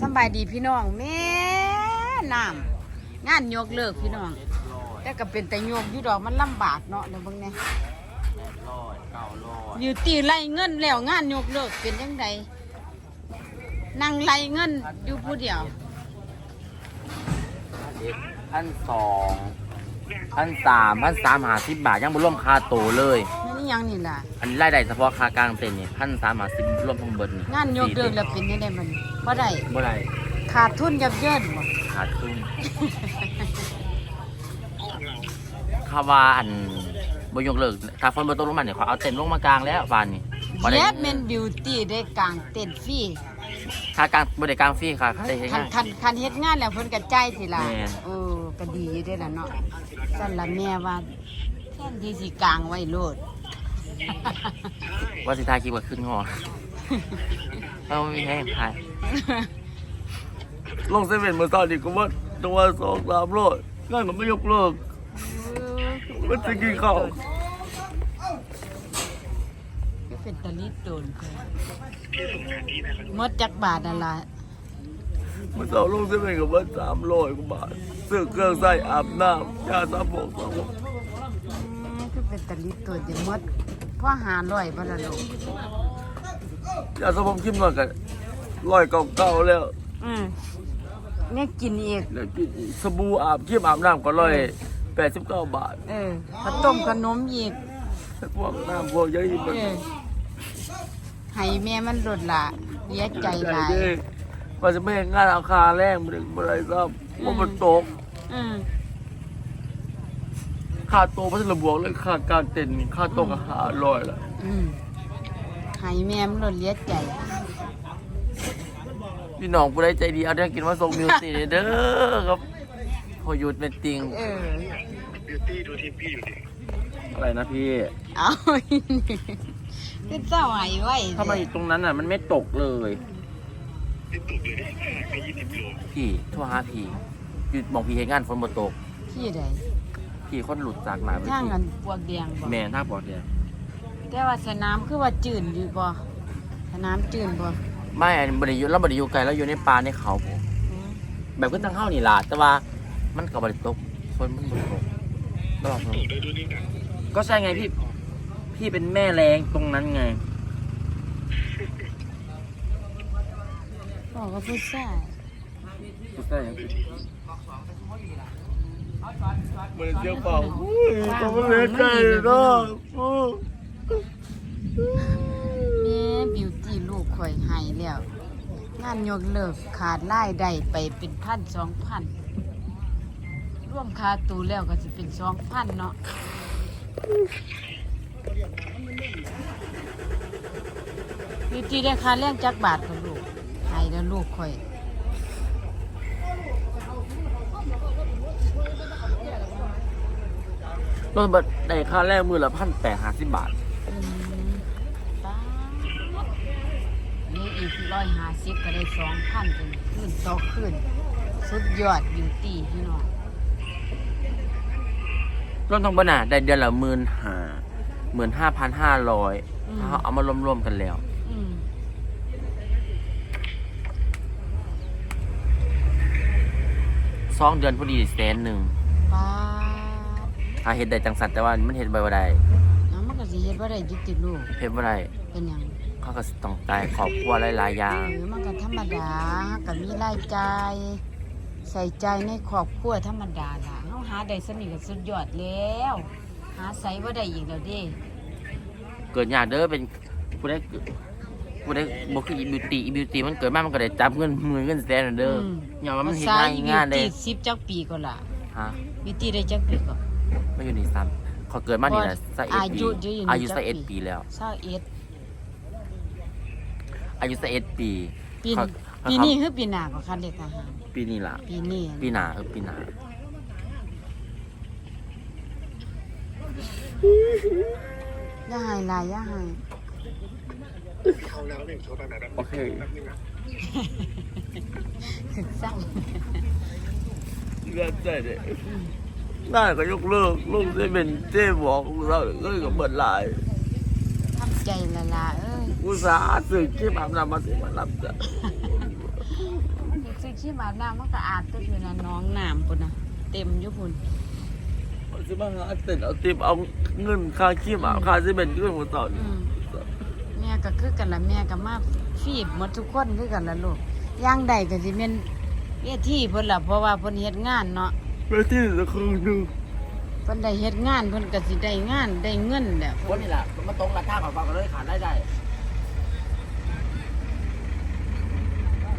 สำบายดีพี่น้องแม่น้ำงานยกเลิกพี่น้องแต่ก็เป็นแต่โยกอยู่ดอกมันลำบากเนาะเดี๋ยวเบิ่งแหน่ร้อยเก้าร้อยอยู่ตีไล่เงินแล้วงานยกเลิกเป็นยังไงนั่งไล่เงินอยู่ผู้เดียว พันสองพันสามพันสามหาสิบบาทยังบ่รวมค่าโตวเลย ยังนี่ล่ะ อันนี้รายได้เฉพาะค่ากลางเต็นท์นี่พันสามหาสิบรวมทั้งเบิดนี่งานยกเลิกแล้วเป็นยังไงมันบ่ได้บ่ได้ขาดทุนยับเยินบ่ขาดทุนคาว่าอันบ่ยกเลิกถ้าฝนบ่ตกลงมาเนี่ยเขาเอาเต็นท์ลงมากลางแล้วบานนี่บ่ได้เย็บเมนบิวตี้ได้กลางเต้นฟรีค่ากลางบ่ได้กลางฟรีค่ะค่าได้เฮ็ดคันงาน คันคันเฮ็ดงานแล้วเพิ่นก็จ่ายสิล่ะแม่น เออก็ดีอยู่เด้อล่ะเนาะสั่นละแม่ว่าแทนที่สิกลางไว้โลด ว่าสิทายคิดว่าขึ้นงอเอาไม่มีให้ทายลงเซเว่นเมื่อตอนนี้ก็ว่าตัวสองสามโลดงานก็ไม่ยกเลิกมันจะกินข้าวก็เป็นตะลิดโดนค่ะหมดจักบาทนั่นล่ะเมื่อสองลงเซเว่นก็ว่าสามร้อยกว่าบาทซื้อเครื่องใส่อาบน้ำยาสระผมสองอืมคือเป็นตะลิดโดนจะหมด พ่อหาร้อยบ่ล่ะลูกยาสระผมคิมหน่อยกันร้อยเก่าๆแล้วอืมเนี่ยกินอีกแล้วกินสบู่อาบคิมอาบน้ำก็ร้อยแปดสิบเก้าบาท เออข้าวต้มขนมอีกพวกน้ำพวกยังอีกเออให้แม่มันลดละเสียใจหลายเด้ว่าจะไม่เห็นงานอาคารแรงมันถึงอะไรซ้ำว่ามันตก อืม ค่าโตวพัสดุบวกเลยค่าการเต้นนี่ค่าโตวก็หาร้อยละอืมให้แม่มันลดเสียใจ พี่น้องผู้ใดใจดีเอาได้กินมาส่งมิวสิกเด้อครับพอหยุดเป็นติงเอออะไรนะพี่เอาเป็นเจ้าไหายไว้ทำไมตรงนั้นอะมันไม่ตกเลยพี่ทั่วหาพี่หยุดมองพี่เห็นงานฝนบ่ตกที่ใด พี่คนหลุดจากหนาเวทางทีกันปวกแดงบ่แม่ท่าบอกเนี่ยแต่ว่าสนามคือว่าจืดอยู่บ่สนามจืดบ่ไม่อันบริยุเราบริยุไกลแล้วอยู่ในป่าในเขาผมอืมแบบก็ตั้งเฮ้านี่ล่ะแต่ว่ามันกับบริตกฝนมันบ่ตกตลอดเลยก็ใช่ไงพี่พี่เป็นแม่แรงตรงนั้นไง บอกว่าผู้ชายก็ใช่ยั งมันเจียวเปล่าก็มันเล็กไก่เนาะแม่บิวตี้ลูกข่อยให้แล้ว งานยกเลิกขาดรายได้ไปเป็นพันสองพันร่วมค่าตูแล้วก็สิเป็นสองพันเนาะบิวตี้ได้ค่าแรงจักบาทกับลูกให้แล้วลูกข่อย รถบัสได้ค่าแรกมือละพันแปดห้าสิบบาท อืมป๊าดนี่อีกร้อยห้าสิบก็ได้สองพันเป็นขึ้นต่อขึ้น สุดยอดบิวตี้พี่น้องรถทองบนาได้เดือนละหมื่นห้าหมื่นห้าพันห้าร้อยถ้าเขาเอามารวมๆกันแล้ว อืมสองเดือนพอดีแสนหนึ่งป้าด ถ้าเห็ดได้จังสันแต่ว่ามันเห็ดใบว่าใดน้ำมันก็สิเฮ็ดบ่ได้ยึดติดลูกเห็ดว่าใดเป็นหยังเขาก็สิต้องตายขอบครัวหลายๆอย่างเออมันก็ธรรมดาก็มีรายจ่ายใส่ใจในครอบครัวธรรมดาล่ะเฮาหาได้สนิทก็สุดยอดแล้ว หาใส่บ่ได้อีกแล้วเด้เกิดยากเด้อเป็นผู้ได้ผู้ได้บ่คืออีบิวตี้อีบิวตี้มันเกิดมามันก็ได้จับเงินหมื่นเงินแสนน่ะเด้อออย่าว่ามันเห็นง่ายง่ายเด้บิวตี้10จักปีก็ล่ะฮะบิวตี้ได้จักปีก็ ไม่อยู่นี่ซ้ำเขาเกิดมานี่นะสักเอ็ดอาปียุเยอะอยู่นี่อายุจักสักเอ็ดปีปีแล้ว21อายุสักเอ็ดปีปีเขาปีเขานี้คือปีหน้าก็คันเด็กทหารปีนี้ล่ะปีนี้ปีหน้าเออปีหน้าอย่าให้หลายอย่าให้โอเคถึกสั่งเลือดใจเด้ น่าก็ยกเลิกลูกได้เป็นเจ๊บอกเราก็เลยก็เบิดหลายทำใจละละเอ้ยอุตส่าห์ซื้อคลิปอาบน้ำมาสิมารับจ้ะขี้บาดน้ำมันก็อาบตัวอยู่นะน้องน้ำปุ่นนะเต็มอยู่ปุ่นสิมาหาเต็นเอาติบเอาเงินค่าขี้หมาค่าสิเป็นเงินหมดต่ออืมแม่ก็คือกันละแม่ก็มาฟีดหมดทุกคนคือกันละลูกย่างใดก็สิเป็นเวทีเพิ่นล่ะเพราะว่าเพิ่นเฮ็ดงานเนาะ ไปที่ละครึ่งหนึงเพิ่นได้เฮ็ดงานเพิ่นก็สิได้งานได้เงินแหละคนนี่แหละมันมาตรงราคาของฟังกันเลยขาดได้ได้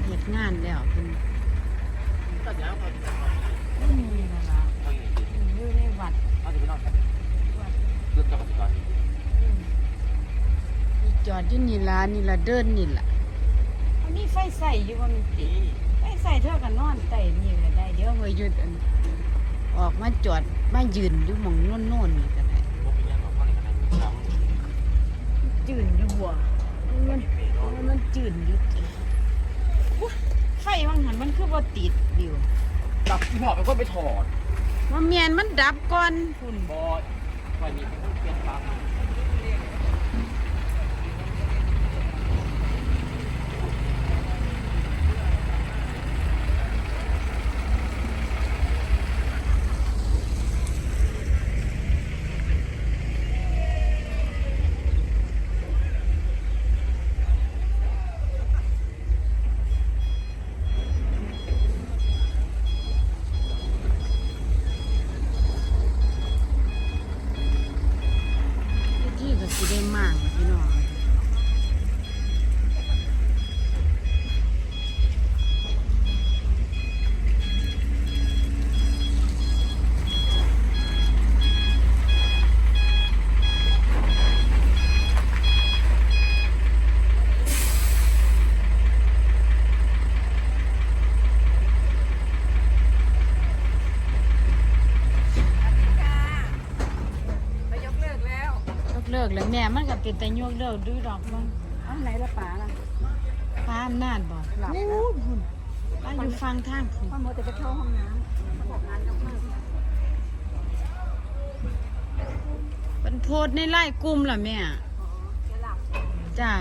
เฮ็ดงานแล้วเพิ่นก็เดี๋ยวเอาอืมนั่นล่ะอยู่ในวัดเอาสิไปนอนเรื่องกลับมาก่อนอืมอีจอดอยู่นี่ล่ะนี่ล่ะเดินนี่ล่ะอันนี้ไฟใส่อยู่ว่ามันติดไฟ ใส่เท่ากันนอนใต้นี่ก็ได้ เดี๋ยวเฮยยุดอันออกมาจอดมายืนอยู่หมองโน่นๆนี่ก็ได้พวกเป็นยังของพ่อนี่กันนะจืดอยู่บ่มันมันจืดอยู่อุ๊ยไฟว่างหันมันคือบ่ติดดิวดับที่พ่อเป็นคนไปถอดมันเมียนมันดับก่อน คุณบอสไฟนี้เป็นเปลี่ยนปั๊ม ที่ก็สิได้ มากพี่น้องยกเลิก แล้วแม่มันก็เป็นแต่ยกเลิกดูดอกมันเอาไหนละป๋าล่ะป้าอำนาจบ่หลับโอ้แล้วยพุ่นป้าอยู่ฟังทางพุ่นพ่อโมจะไปเข้าห้องน้ำเขาบอกงานยกเลิกเป็นโพสต์ในไล่กลุ่มล่ะแม่จะหลับจ้า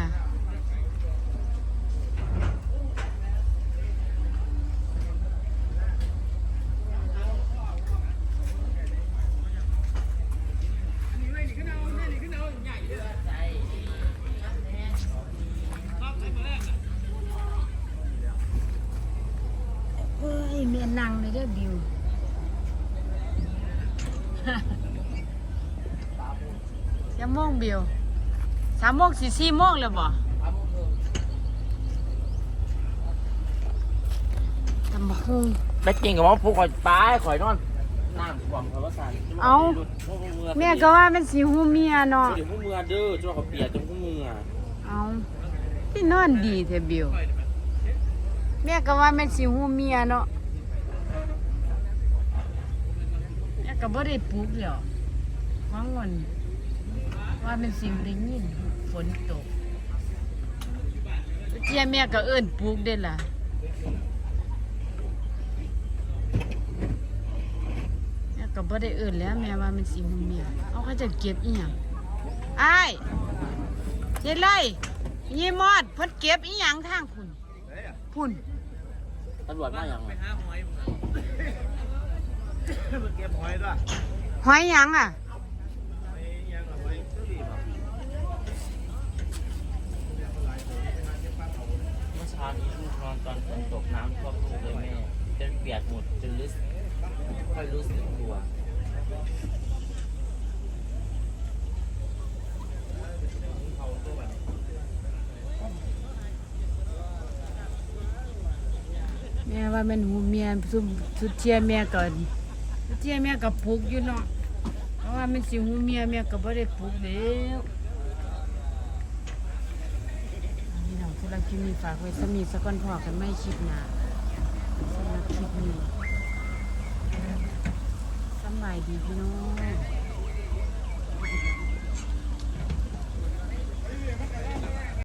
เฮ้ยเมียนัง เลยเด้อบิวจะโมงบิวสามโมงสี่สี่โมงเลยบ่ตำบักหุ่ง แม่จริงกับว่าผู้ข่อยป้ายข่อยนอนน้ำความเขาว่าสารเอาแม่ก็ว่าเป็นสีหูเมียเนาะ เดี๋ยวพวกมือเด้อจ้าเขาเปียกจนพวกมืออะเอาที่นอนดีแท้บิวแม่ก็ว่าเป็นสีหูเมียเนาะแม่ ก็บ่ได้ปลุกแล้วฟังวันว่าเป็นสิวได้ยินฝนตกเจียแม่ก็เอิ้นปลุกเด้ล่ะแม่ก็บ่ได้เอิ้นแล้ว แม่ว่ามันสิหูเมียเอาเขาจะเก็บอีหยังอ้ายเฮ็ดไรยี่มอดเพิ่นเก็บอีหยังทางพุ่นพุ่นตำรวจมาอย่างไร หอยหยังอะเมื่อเช้านี้ลูกนอนตอนฝนตกน้ำท่วมลูกเลยแม่จนเปียกหมดจนรู้สึกค่อยรู้สึกตัวแม่ว่ามันหูเมียซุมสุดเทียแม่ก็สุด เทียแม่ก็ปลุกอยู่เนาะเพราะว่ามันสิหูเมียแม่ก็บ่ได้ปลุกแล้วนี่น้องสำหรับคลิปนี้ฝากไว้สมีสะก้อนพอกันไม่คิดหนาสำหรับคลิปนี้สำบายดีพี่น้อง